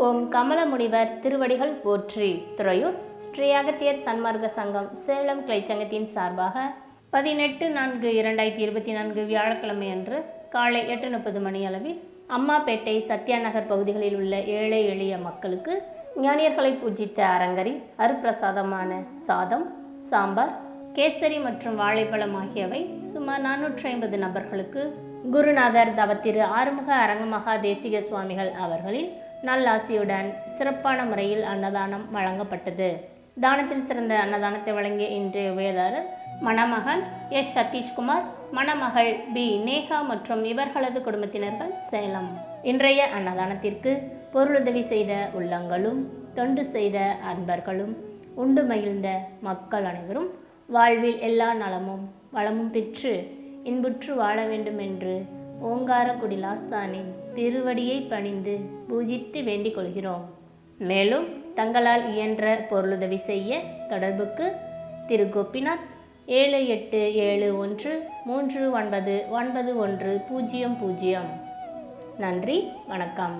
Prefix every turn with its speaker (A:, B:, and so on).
A: ஓம் கமல முனிவர் திருவடிகள் போற்றி. துறையூர் ஸ்ரீ அகத்தியர் சன்மார்க்க சங்கம் சேலம் கிளைச்சங்கத்தின் சார்பாக பதினெட்டு நான்கு இரண்டாயிரத்தி இருபத்தி நான்கு வியாழக்கிழமை அன்று காலை எட்டு முப்பது மணி அளவில் அம்மாப்பேட்டை சத்யா நகர் பகுதிகளில் உள்ள ஏழை எளிய மக்களுக்கு ஞானியர்களை பூஜித்த அரங்கரி அருப்பிரசாதமான சாதம் சாம்பார் கேசரி மற்றும் வாழைப்பழம் ஆகியவை சுமார் நானூற்றி ஐம்பது நபர்களுக்கு குருநாதர் தவத்திரு ஆறுமுக அரங்கமகா தேசிக சுவாமிகள் அவர்களின் நல்லாசியுடன் சிறப்பான முறையில் அன்னதானம் வழங்கப்பட்டது. தானத்தில் சிறந்த அன்னதானத்தை வழங்கிய இன்றைய உபயதாரர் மணமகன் எஸ். சதீஷ்குமார் மணமகள் பி. நேகா மற்றும் இவர்களது குடும்பத்தினர்கள் சேலம். இன்றைய அன்னதானத்திற்கு பொருளுதவி செய்த உள்ளங்களும் தொண்டு செய்த அன்பர்களும் உண்டு மகிழ்ந்த மக்கள் அனைவரும் வாழ்வில் எல்லா நலமும் வளமும் பெற்று இன்புற்று வாழ வேண்டும் என்று ஓங்காரக்குடி லாசானின் திருவடியை பணிந்து பூஜித்து வேண்டிக் கொள்கிறோம். மேலும் தங்களால் இயன்ற பொருளுதவி செய்ய தொடர்புக்கு திரு. கோபிநாத் ஏழு எட்டு ஏழு ஒன்று மூன்று ஒன்பது ஒன்பது ஒன்று பூஜ்ஜியம் பூஜ்ஜியம் நன்றி வணக்கம்.